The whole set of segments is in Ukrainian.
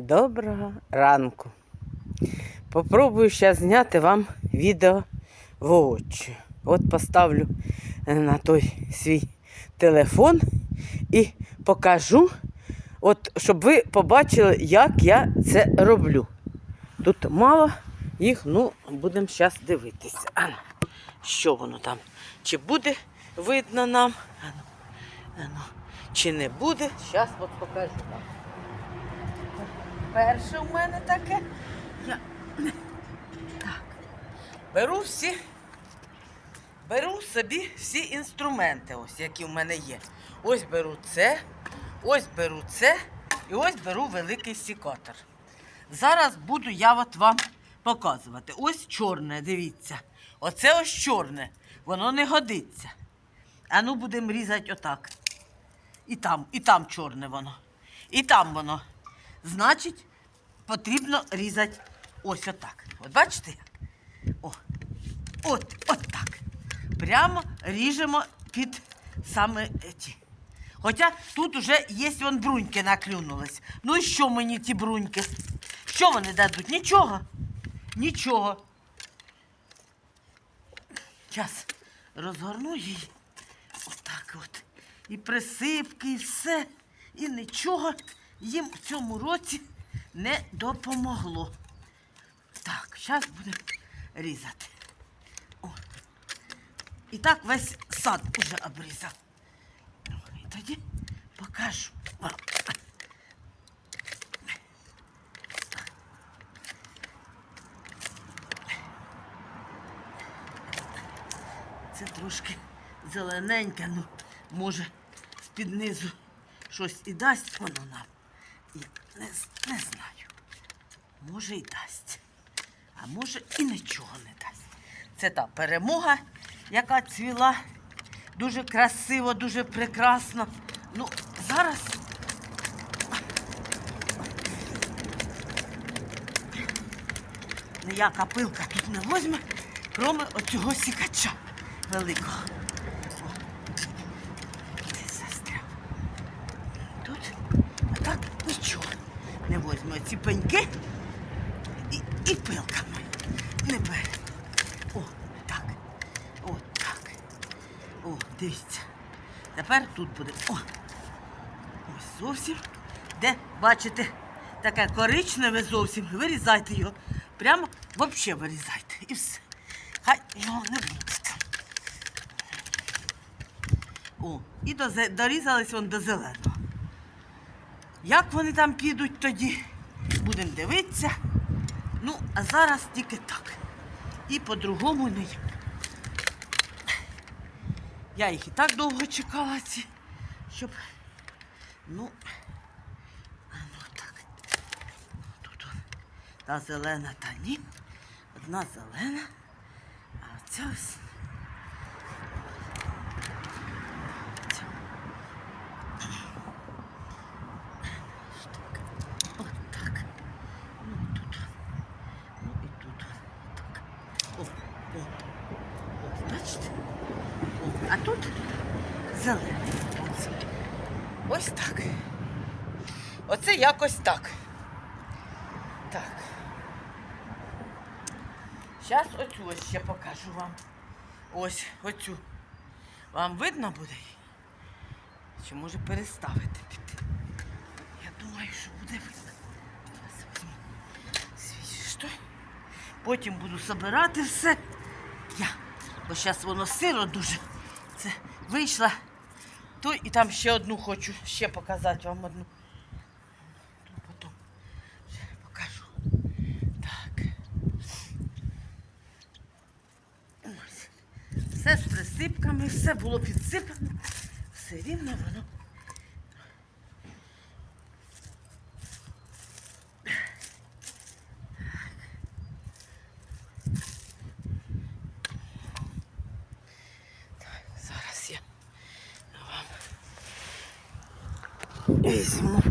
Доброго ранку. Попробую зараз зняти вам відео воочию. От поставлю е, на той свій телефон і покажу, от, щоб ви побачили, як я це роблю. Тут мало їх, ну, будемо зараз дивитися. А, ну, що воно там? Чи буде видно нам? А, ну, а, ну, чи не буде? Зараз от покажу вам. Перше у мене таке. Я... Так. Беру всі, беру собі всі інструменти, ось які в мене є. Ось беру це, ось беру це і ось беру великий сікатор. Зараз буду я от вам показувати. Ось чорне, дивіться. Оце ось чорне. Воно не годиться. А ну будемо різати отак. І там, і там чорне воно. І там воно. Значить, потрібно різати ось отак. От бачите? О, от, от так. Прямо ріжемо під саме ті. Хоча тут вже є вон бруньки наклюнулись. Ну і що мені ті бруньки? Що вони дадуть? Нічого. Нічого. Зараз розгорну її. Отак от. І присипки, і все. І нічого їм в цьому році не допомогло. Так, зараз будемо різати. О. І так весь сад уже обрізав. І тоді покажу. Це трошки зелененьке, ну, може, з-під низу щось і дасть воно нам. Я не, не знаю. Може і дасть. А може і нічого не дасть. Це та перемога, яка цвіла. Дуже красиво, дуже прекрасно. Ну, зараз. Ніяка пилка тут не возьме, кроме оцього сікача великого. О. Де застряв? Тут а так нічого не возьме. Ці пеньки і, і пилками не бере. О, так. О, так. О, дивіться. Тепер тут буде. О. Ось зовсім. Де, бачите, таке коричневе зовсім. Вирізайте його. Прямо взагалі вирізайте. І все. Хай його не буде. О, і до, дорізались вон до зеленого. Як вони там підуть тоді, будемо дивитися. Ну, а зараз тільки так. І по-другому не як. Я їх і так довго чекала, ці, щоб. Ну, ну так. Тут он, та зелена, та ні. Одна зелена, а ця ось. ця. Так. От так. Ну і тут. Ну і тут. Так. О, о. Ось, бачите? О, а тут зелений. Ось. Ось так. Оце якось так. Так. Зараз оцю ось ще покажу вам. Ось оцю. Вам видно буде? Чи може переставити? Я думаю, що буде видно. Зараз візьму свій штой. Потім буду збирати все. Я. Бо зараз воно сиро дуже. Це вийшла. То і там ще одну хочу ще показати вам одну. То потім ще покажу. Так. Ось. Все з присипками, все було підсипано. Все рівно воно. Зараз я вам візьму,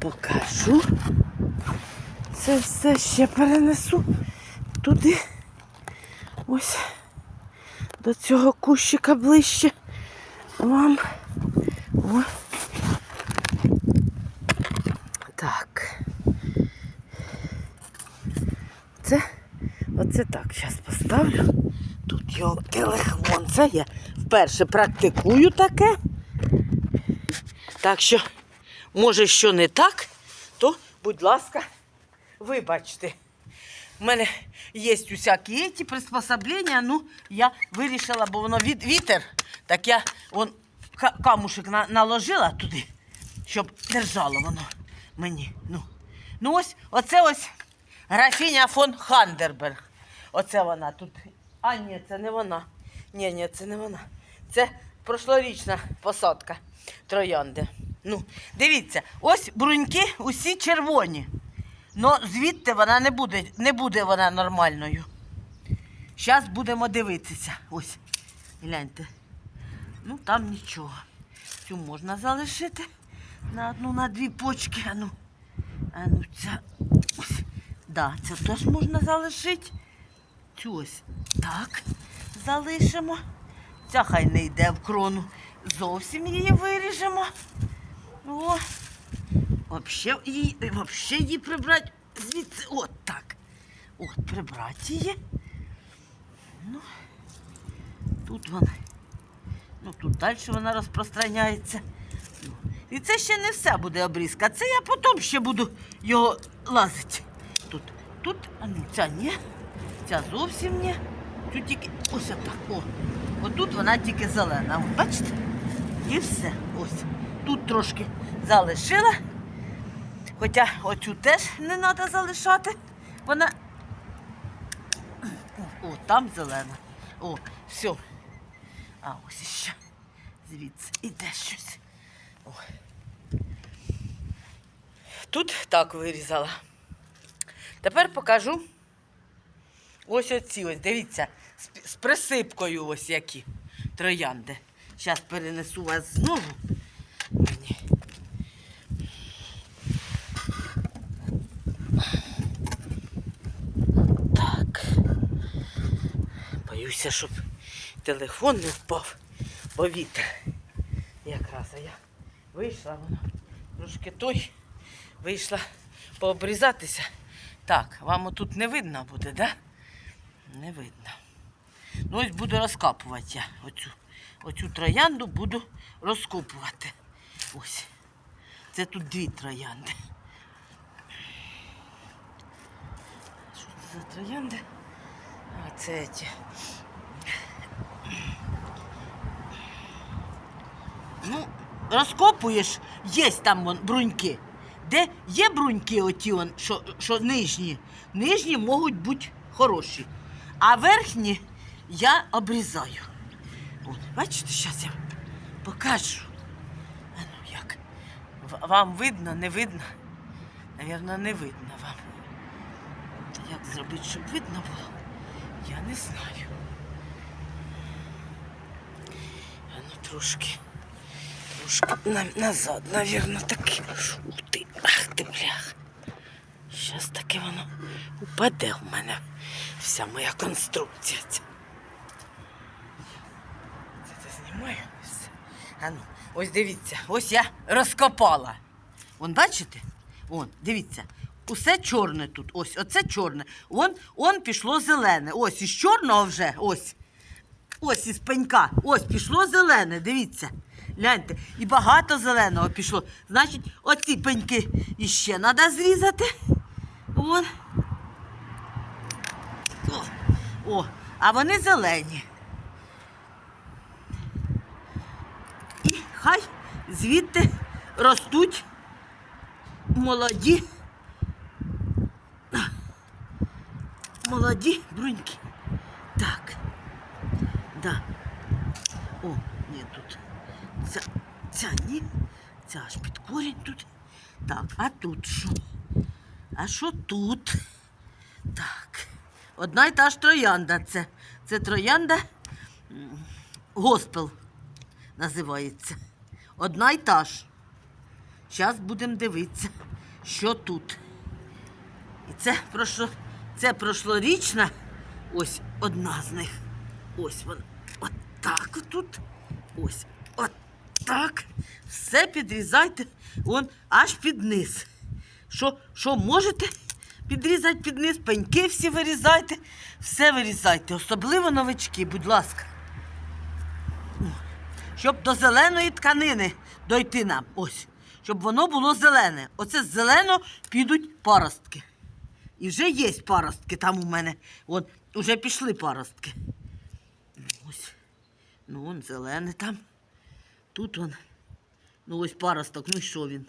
покажу. Це все ще перенесу туди. Ось до цього кущика ближче вам. О. Так. Це, оце так, зараз поставлю. Тут його телефон. Це я вперше практикую таке. Так що, може, що не так, то, будь ласка, вибачте. У мене є усякі ці приспособлення, ну я вирішила, бо воно від, вітер, так я вон, камушек на, наложила туди, щоб держало воно мені. Ну, ну ось, оце ось графіня фон Хандерберг. Оце вона тут. А, ні, це не вона. Ні, ні, це не вона. Це прошлорічна посадка троянди. Ну, дивіться, ось бруньки усі червоні. Ну, звідти вона не буде, не буде вона нормальною. Зараз будемо дивитися. Ось, гляньте. Ну, там нічого. Цю можна залишити на одну, на дві почки. А ну, а ну ця. Ось. Да, це теж можна залишити. Цю ось так залишимо. Ця хай не йде в крону. Зовсім її виріжемо. О. Вообще її, вообще її прибрати звідси. От так. От, прибрати її. Ну, тут вона. Ну, тут далі вона розпространяється. Ну, І це ще не все буде обрізка. Це я потім ще буду його лазити. Тут, тут, а ну, ця ні, ця зовсім ні. Тут тільки ось отак. О. Отут вона тільки зелена. Бачите? І все. Ось. Тут трошки залишила. Хоча оцю теж не треба залишати. Вона. О, там зелена. О, все. А ось іще. Звідси іде щось. О. Тут так вирізала. Тепер покажу ось оці ось, дивіться, з присипкою ось які троянди. Зараз перенесу вас знову. Мені. Так. Боюся, щоб телефон не впав, бо вітер. Якраз а я вийшла вона трошки той, вийшла пообрізатися. Так, вам отут не видно буде, да? Не видно. Ну ось буду розкапувати я оцю, оцю троянду буду розкопувати. Ось. Це тут дві троянди. Що це за троянди? А це ті. Ну, розкопуєш, є там вон, бруньки. Де є бруньки, оті, он, що, що нижні, нижні можуть бути хороші. А верхні я обрізаю. От, бачите, зараз я покажу. Ну як? Вам видно, не видно? Навірно, не видно вам. Як зробити, щоб видно було? Я не знаю. А ну трошки. Трошки на, назад, навірно, таки. Ух ти, ах ти, блях. Щас таки воно упаде у мене. Вся моя конструкція. Це ти знімаю все. А ну, ось дивіться, ось я розкопала. Вон бачите? Вон, дивіться. Усе чорне тут. Ось, оце чорне. Вон, он пішло зелене. Ось із чорного вже, ось. Ось із пенька. Ось пішло зелене, дивіться. Гляньте. І багато зеленого пішло. Значить, оці пеньки іще треба зрізати. Вон. О, о, а вони зелені. І хай звідти ростуть молоді. Молоді бруньки. Так. Да. О, ні, тут. Ця, ця ні. Ця аж під корінь тут. Так, а тут що? А що тут? Так. Одна й та ж троянда. Це, це троянда госпел називається. Одна й та ж. Зараз будемо дивитися, що тут. І це прошло, це прошлорічна, ось одна з них. Ось вона. От так отут. Ось. От так. Все підрізайте. Вон аж під низ. Що, що можете, підрізати під низ, пеньки всі вирізайте, все вирізайте, особливо новички, будь ласка. Щоб до зеленої тканини дойти нам. Ось. Щоб воно було зелене. Оце зелено підуть паростки. І вже є паростки там у мене. От, вже пішли паростки. Ну, он зелений там. Тут он. Ну ось паросток, ну і що він?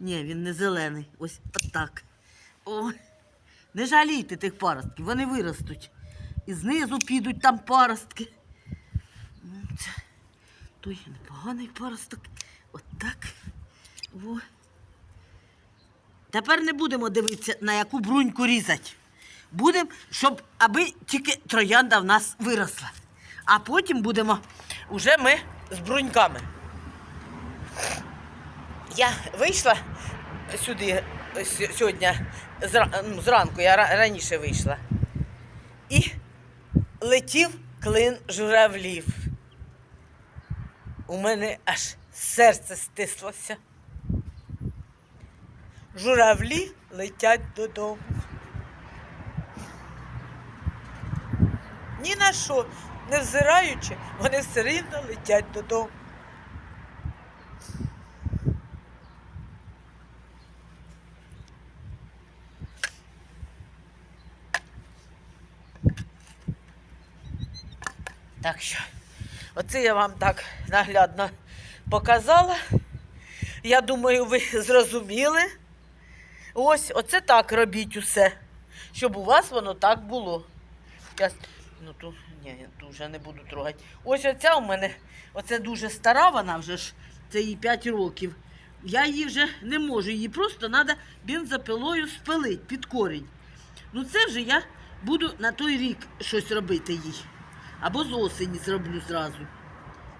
Ні, він не зелений. Ось отак. О, не жалійте тих паростків, вони виростуть. І знизу підуть там паростки. Ну, Це той непоганий паросток. Отак. О. Тепер не будемо дивитися, на яку бруньку різати. Будемо, щоб аби тільки троянда в нас виросла. А потім будемо уже ми з бруньками. Я вийшла сюди сьогодні ну, зранку, я раніше вийшла. І летів клин журавлів. У мене аж серце стислося. Журавлі летять додому. Ні на що, не взираючи, вони все рівно летять додому. Так що, оце я вам так наглядно показала. Я думаю, ви зрозуміли. Ось, оце так робіть усе, щоб у вас воно так було. Щас, ну ту, ні, я вже не буду трогати. Ось оця у мене, оце дуже стара, вона вже ж, це їй 5 років. Я її вже не можу, її просто треба бензопилою спилити під корінь. Ну це вже я буду на той рік щось робити їй. Або з осені зроблю зразу.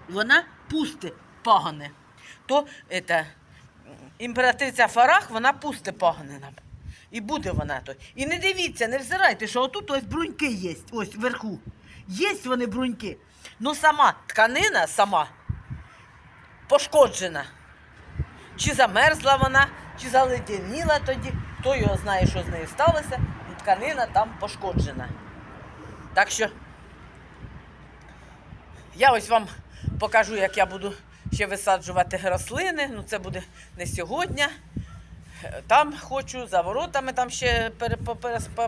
Вона пусте пагане. То это, імператриця Фарах, вона пусте пагане нам. І буде вона то. І не дивіться, не взирайте, що отут ось бруньки є, ось вверху. Є вони бруньки. Ну сама тканина сама пошкоджена. Чи замерзла вона, чи заледяніла тоді, хто його знає, що з нею сталося, і тканина там пошкоджена. Так що я ось вам покажу, як я буду ще висаджувати рослини. Ну, це буде не сьогодні. Там хочу за воротами там ще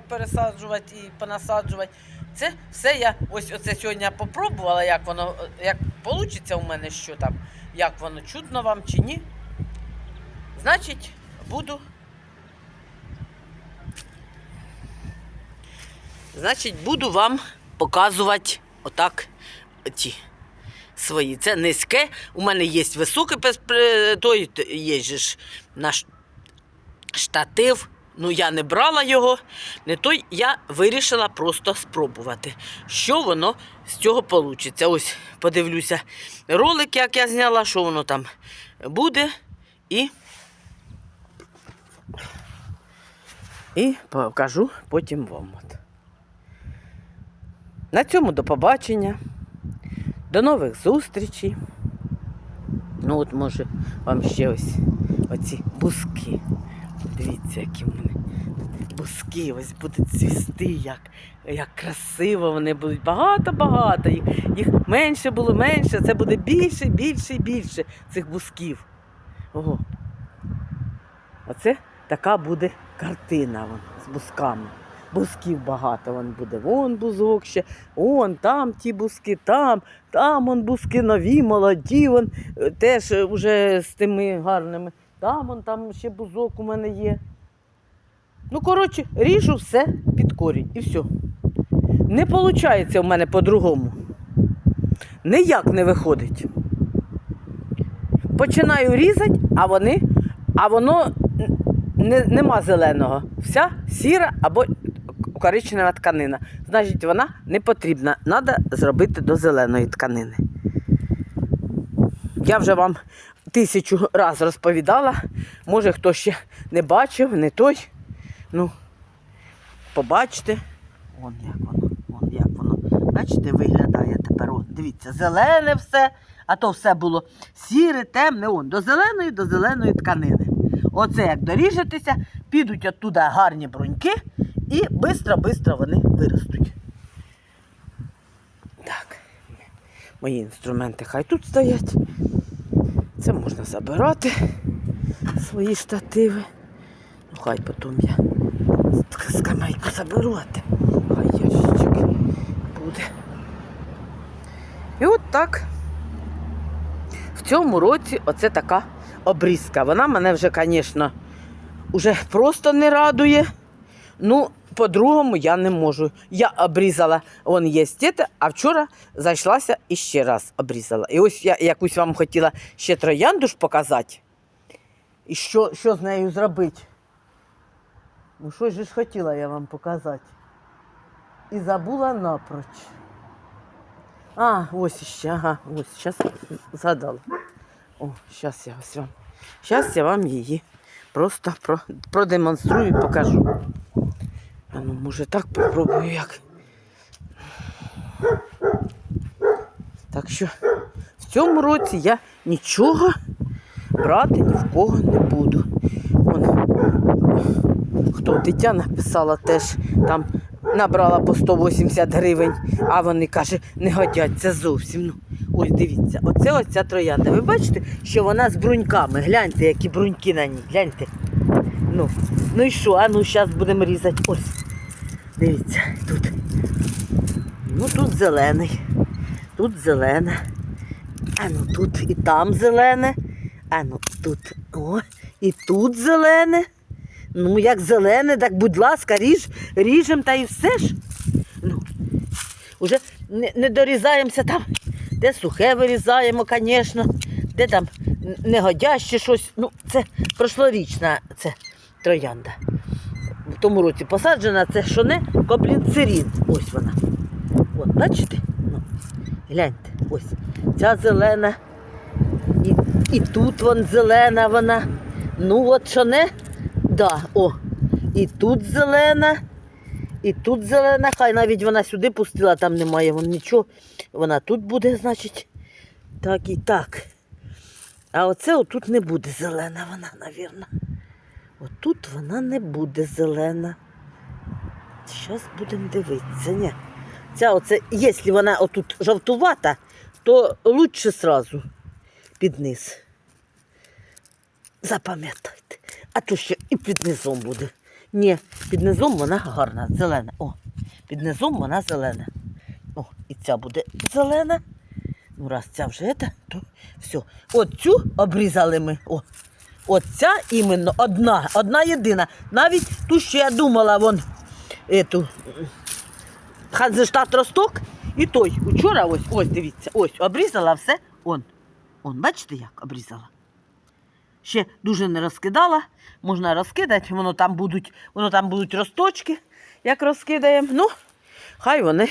пересаджувати і понасаджувати. Це все я ось оце сьогодні попробувала, як воно, як вийде у мене, що там, як воно чутно вам чи ні. Значить, буду. Значить, буду вам показувати отак ті свої. Це низьке. У мене є високе, той є ж наш штатив. Ну, я не брала його, не той, я вирішила просто спробувати, що воно з цього вийде. Ось подивлюся ролик, як я зняла, що воно там буде. І, і покажу потім вам. На цьому до побачення. До нових зустрічей. Ну от може вам ще ось оці бузки. Дивіться, які в мене бузки ось будуть цвісти, як, як красиво вони будуть. Багато-багато. Їх, їх менше було менше, це буде більше, більше і більше цих бузків. Ого. Оце така буде картина вон, з бузками. Бузків багато вон буде. Вон бузок ще, вон там ті бузки, там, там вон бузки нові, молоді, вон е, теж е, уже з тими гарними. Там вон там ще бузок у мене є. Ну, коротше, ріжу все під корінь і все. Не виходить у мене по-другому. Ніяк не виходить. Починаю різати, а вони, а воно не, нема зеленого. Вся сіра або коричнева тканина. Значить, вона не потрібна. Треба зробити до зеленої тканини. Я вже вам тисячу разів розповідала. Може, хто ще не бачив, не той. Ну, побачите. Вон як воно, вон як воно. Бачите, виглядає тепер. От, дивіться, зелене все, а то все було сіре, темне, он, до зеленої, до зеленої тканини. Оце як доріжетеся, підуть оттуда гарні бруньки і швидко-швидко вони виростуть. Так, мої інструменти хай тут стоять. Це можна забирати свої штативи. Ну, хай потім я скамейку заберу, а хай ящичок буде. І от так. В цьому році оце така обрізка. Вона мене вже, звісно, уже просто не радує. Ну, по-другому я не можу. Я обрізала, вон є те, а вчора зайшлася і ще раз обрізала. І ось я якусь вам хотіла ще троянду ж показати. І що, що з нею зробити? Ну, щось ж хотіла я вам показати. І забула напроч. А, ось іще, ага, ось, зараз згадала. О, зараз я ось вам. Зараз я вам її просто продемонструю і покажу. А ну, може так попробую як. Так що в цьому році я нічого брати ні в кого не буду. Вон, хто Тетяна писала теж, там набрала по 180 гривень, а вони каже, не годяться зовсім. Ну, ось дивіться, оце ось ця троянда. Ви бачите, що вона з бруньками. Гляньте, які бруньки на ній. Гляньте. Ну, ну і що? А ну зараз будемо різати. Ось. Дивіться, тут. Ну тут зелений. Тут зелене. А ну тут і там зелене. А ну тут. О, і тут зелене. Ну, як зелене, так будь ласка, ріж, ріжем та і все ж. Ну, уже не, не дорізаємося там, де сухе вирізаємо, звісно, де там негодяще щось. Ну, це прошлорічна це троянда. В тому році посаджена це що не коблінцерін. Ось вона. От, бачите? Ну, гляньте, ось. Ця зелена. І, і тут вон зелена вона. Ну от що не? Да, о. І тут зелена. І тут зелена, хай навіть вона сюди пустила, там немає вон нічого. Вона тут буде, значить. Так і так. А оце отут не буде зелена вона, навірно. Отут вона не буде зелена. Зараз будемо дивитися. Ні. Ця оце, якщо вона отут жовтувата, то лучше сразу під низ. Запам'ятайте. А то ще і під низом буде. Ні, під низом вона гарна, зелена. О, під низом вона зелена. О, і ця буде зелена. Ну, раз ця вже ета, то все. От цю обрізали ми. О, от ця іменно одна, одна єдина. Навіть ту, що я думала, вон ету Ханзештат Росток і той. Учора ось, ось, дивіться, ось, обрізала все. Он. Он, бачите, як обрізала? Ще дуже не розкидала. Можна розкидати, воно там будуть, воно там будуть росточки, як розкидаємо. Ну, хай вони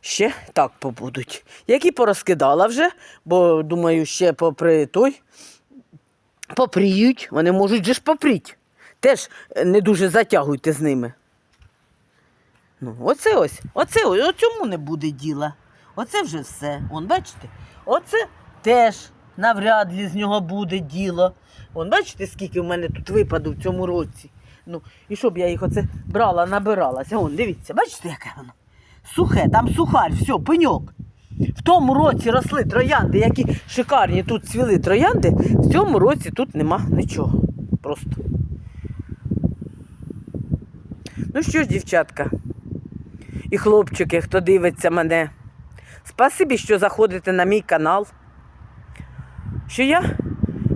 ще так побудуть. Які порозкидала вже, бо думаю, ще попри той попріють, вони можуть же ж попріть. Теж е, не дуже затягуйте з ними. Ну, оце ось, оце ось, о цьому не буде діла. Оце вже все. Вон, бачите? Оце теж навряд ли з нього буде діло. Вон, бачите, скільки в мене тут випаду в цьому році. Ну, і щоб я їх оце брала, набиралася. Вон, дивіться, бачите, яке воно? Сухе, там сухарь, все, пеньок. В тому році росли троянди, які шикарні тут цвіли троянди, в цьому році тут нема нічого. Просто. Ну що ж, дівчатка, і хлопчики, хто дивиться мене, спасибі, що заходите на мій канал, що я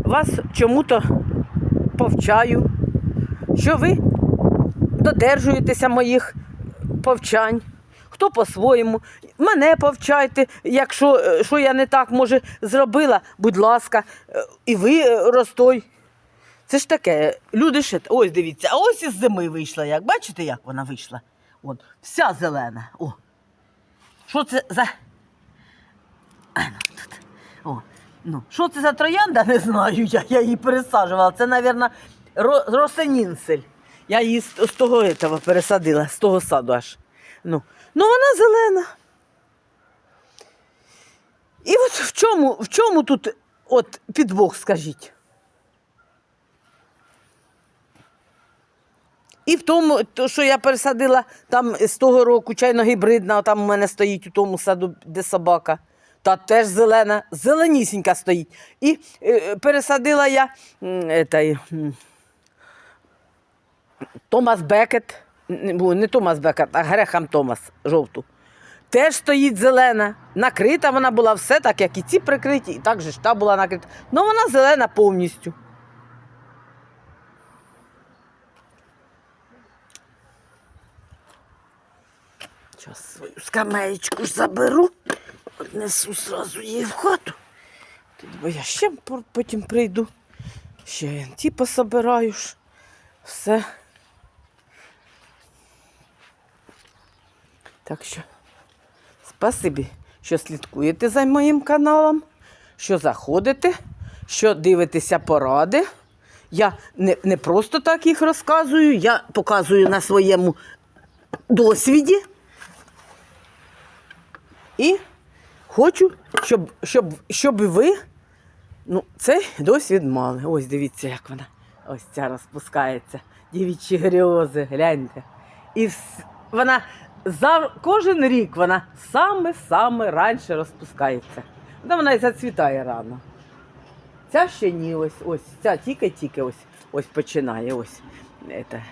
вас чому-то повчаю, що ви додержуєтеся моїх повчань. Хто по-своєму, мене повчайте, якщо е, що я не так, може, зробила, будь ласка, е, і ви е, розтой. Це ж таке, люди ще. Ось дивіться, а ось із зими вийшла, як бачите, як вона вийшла? От, вся зелена. О. Що це за. А, ну, тут. О. Ну, що це за троянда, не знаю. Я, я її пересаджувала. Це, мабуть, росенінсель. Я її з, того этого пересадила, з того саду аж. Ну, ну вона зелена. І от в чому, в чому тут от підвох, скажіть? І в тому, то, що я пересадила там з того року чайно-гібридна, там у мене стоїть у тому саду, де собака. Та теж зелена, зеленісінька стоїть. І е, пересадила я м, Томас Бекет, не, не Томас Бекет, а Грехам Томас жовту. Теж стоїть зелена. Накрита вона була все так, як і ці прикриті, і так же ж та була накрита. Ну вона зелена повністю. Зараз свою скамеєчку заберу, отнесу сразу її в хату. Тут, бо я ще потім прийду. Ще ті пособираю ж. Все. Так що, спасибі, що слідкуєте за моїм каналом, що заходите, що дивитеся поради. Я не, не просто так їх розказую, я показую на своєму досвіді. І хочу, щоб, щоб, щоб ви ну, цей досвід мали. Ось дивіться, як вона ось ця розпускається. Дівічі гріози, гляньте. І вона за кожен рік вона саме-саме раніше розпускається. Вона і зацвітає рано. Ця ще ні, ось, ось, ця тільки-тільки ось, ось починає ось это,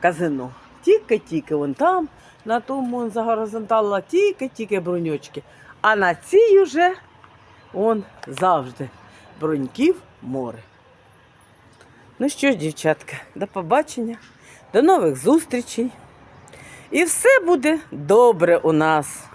казино. Тільки-тільки вон там, на тому вон за горизонталла, тільки-тільки бруньочки. А на цій уже он завжди бруньків море. Ну що ж, дівчатка, до побачення, до нових зустрічей. І все буде добре у нас.